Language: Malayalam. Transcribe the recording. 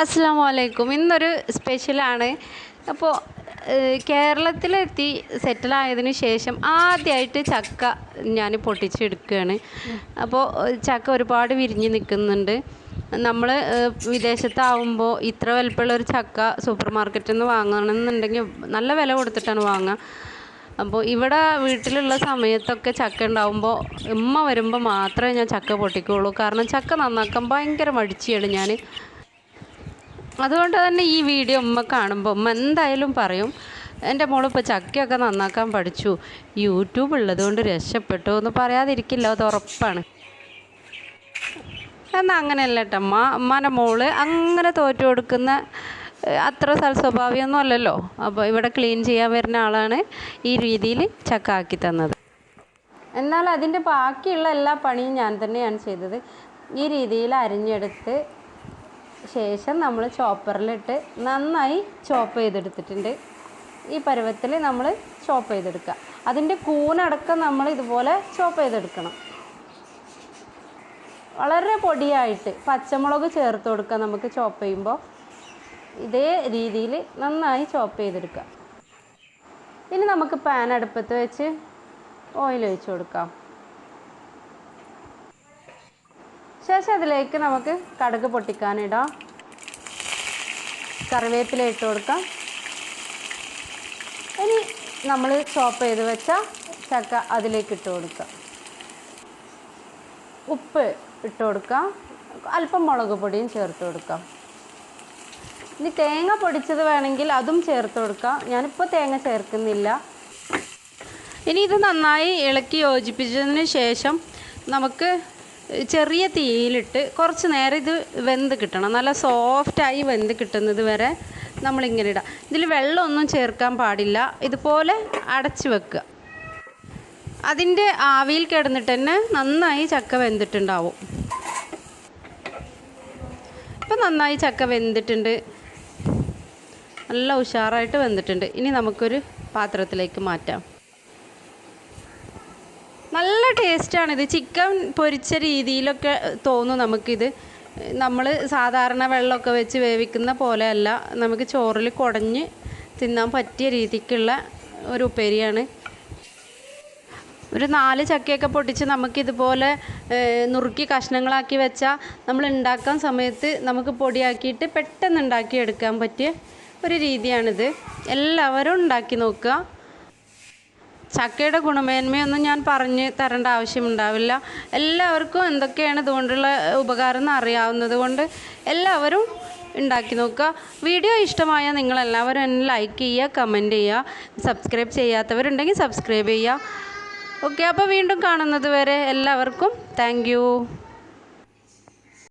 അസ്സാം വലൈക്കും ഇന്നൊരു സ്പെഷ്യലാണ്. അപ്പോൾ കേരളത്തിലെത്തി സെറ്റിലായതിനു ശേഷം ആദ്യമായിട്ട് ചക്ക ഞാൻ പൊട്ടിച്ചെടുക്കുകയാണ് അപ്പോൾ ചക്ക ഒരുപാട് വിരിഞ്ഞ് നിൽക്കുന്നുണ്ട് നമ്മൾ വിദേശത്താവുമ്പോൾ ഇത്ര വലിപ്പമുള്ള ഒരു ചക്ക സൂപ്പർ മാർക്കറ്റിൽ നിന്ന് വാങ്ങണമെന്നുണ്ടെങ്കിൽ നല്ല വില കൊടുത്തിട്ടാണ് വാങ്ങുക. അപ്പോൾ ഇവിടെ വീട്ടിലുള്ള സമയത്തൊക്കെ ചക്ക ഉണ്ടാവുമ്പോൾ ഉമ്മ വരുമ്പോൾ മാത്രമേ ഞാൻ ചക്ക പൊട്ടിക്കുള്ളൂ കാരണം ചക്ക നന്നാക്കാൻ ഭയങ്കര മടിച്ചിയാണ് ഞാൻ അതുകൊണ്ട് തന്നെ ഈ വീഡിയോ ഉമ്മ കാണുമ്പോൾ ഉമ്മ എന്തായാലും പറയും എന്റെ മോളിപ്പോൾ ചക്കയൊക്കെ നന്നാക്കാൻ പഠിച്ചു. യൂട്യൂബ് ഉള്ളതുകൊണ്ട് രക്ഷപ്പെട്ടു എന്ന് പറയാതിരിക്കില്ല അത് ഉറപ്പാണ്. എന്നാൽ അങ്ങനെയല്ല കേട്ടോ അമ്മ അമ്മേന്റെ മോൾ അങ്ങനെ തോറ്റു കൊടുക്കുന്ന അത്ര സൽസ്വഭാവിയൊന്നും അല്ലല്ലോ. അപ്പോൾ ഇവിടെ ക്ലീൻ ചെയ്യാൻ വരുന്ന ആളാണ് ഈ രീതിയിൽ ചക്ക ആക്കി തന്നത്. എന്നാൽ അതിന്റെ ബാക്കിയുള്ള എല്ലാ പണിയും ഞാൻ തന്നെയാണ് ചെയ്തത്. ഈ രീതിയിൽ അരിഞ്ഞെടുത്ത് ശേഷം നമ്മൾ ചോപ്പറിലിട്ട് നന്നായി ചോപ്പ് ചെയ്തെടുത്തിട്ടുണ്ട്. ഈ പരുവത്തിൽ നമ്മൾ ചോപ്പ് ചെയ്തെടുക്കുക. അതിന്റെ കൂനടക്കം നമ്മൾ ഇതുപോലെ ചോപ്പ് ചെയ്തെടുക്കണം. വളരെ പൊടിയായിട്ട് പച്ചമുളക് ചേർത്ത് കൊടുക്കുക നമുക്ക് ചോപ്പ് ചെയ്യുമ്പോൾ. ഇതേ രീതിയിൽ നന്നായി ചോപ്പ് ചെയ്തെടുക്കുക. ഇനി നമുക്ക് പാൻ അടുപ്പത്ത് വെച്ച് ഓയിൽ ഒഴിച്ച് കൊടുക്കാം. ശേഷം അതിലേക്ക് നമുക്ക് കടുക് പൊട്ടിക്കാനിടാം. കറിവേപ്പില ഇട്ട് കൊടുക്കാം. ഇനി നമ്മൾ ചോപ്പ് ചെയ്ത് വെച്ച ചക്ക അതിലേക്ക് ഇട്ട് കൊടുക്കാം. ഉപ്പ് ഇട്ട് കൊടുക്കാം. അല്പം മുളക് പൊടിയും ചേർത്ത് കൊടുക്കാം. ഇനി തേങ്ങ പൊടിച്ചത് വേണമെങ്കിൽ അതും ചേർത്ത് കൊടുക്കാം. ഞാനിപ്പോൾ തേങ്ങ ചേർക്കുന്നില്ല. ഇനി ഇത് നന്നായി ഇളക്കി യോജിപ്പിച്ചതിന് ശേഷം നമുക്ക് ചെറിയ തീയിലിട്ട് കുറച്ച് നേരം ഇത് വെന്ത് കിട്ടണം. നല്ല സോഫ്റ്റായി വെന്ത് കിട്ടുന്നത് വരെ നമ്മളിങ്ങനെ ഇടാം. ഇതിൽ വെള്ളമൊന്നും ചേർക്കാൻ പാടില്ല. ഇതുപോലെ അടച്ച് വെക്കുക. അതിന്റെ ആവിയിൽ കിടന്നിട്ട് തന്നെ നന്നായി ചക്ക വെന്തിട്ടുണ്ടാവും. ഇപ്പം നന്നായി ചക്ക വെന്തിട്ടുണ്ട്. നല്ല ഉഷാറായിട്ട് വെന്തിട്ടുണ്ട്. ഇനി നമുക്കൊരു പാത്രത്തിലേക്ക് മാറ്റാം. നല്ല ടേസ്റ്റാണ് ഇത് ചിക്കൻ പൊരിച്ച രീതിയിലൊക്കെ തോന്നും നമുക്കിത്. നമ്മൾ സാധാരണ വെള്ളമൊക്കെ വെച്ച് വേവിക്കുന്ന പോലെയല്ല. നമുക്ക് ചോറിൽ കുടഞ്ഞ് തിന്നാൻ പറ്റിയ രീതിക്കുള്ള ഒരു ഉപ്പേരിയാണ്. ഒരു നാല് ചക്കയൊക്കെ പൊട്ടിച്ച് നമുക്കിതുപോലെ നുറുക്കി കഷ്ണങ്ങളാക്കി വെച്ചാൽ നമ്മൾ ഉണ്ടാക്കാൻ സമയത്ത് നമുക്ക് പൊടിയാക്കിയിട്ട് പെട്ടെന്ന് ഉണ്ടാക്കിയെടുക്കാൻ പറ്റിയ ഒരു രീതിയാണിത്. എല്ലാവരും ഉണ്ടാക്കി നോക്കുക. ചക്കയുടെ ഗുണമേന്മയൊന്നും ഞാൻ പറഞ്ഞ് തരേണ്ട ആവശ്യമുണ്ടാവില്ല. എല്ലാവർക്കും എന്തൊക്കെയാണ് ഇതുകൊണ്ടുള്ള ഉപകാരം എന്ന് അറിയാവുന്നത് കൊണ്ട് എല്ലാവരും ഉണ്ടാക്കി നോക്കുക. വീഡിയോ ഇഷ്ടമായാൽ നിങ്ങളെല്ലാവരും എന്നെ ലൈക്ക് ചെയ്യുക കമന്റ് ചെയ്യുക. സബ്സ്ക്രൈബ് ചെയ്യാത്തവരുണ്ടെങ്കിൽ സബ്സ്ക്രൈബ് ചെയ്യുക. ഓക്കെ അപ്പോൾ വീണ്ടും കാണുന്നത് വരെ എല്ലാവർക്കും താങ്ക്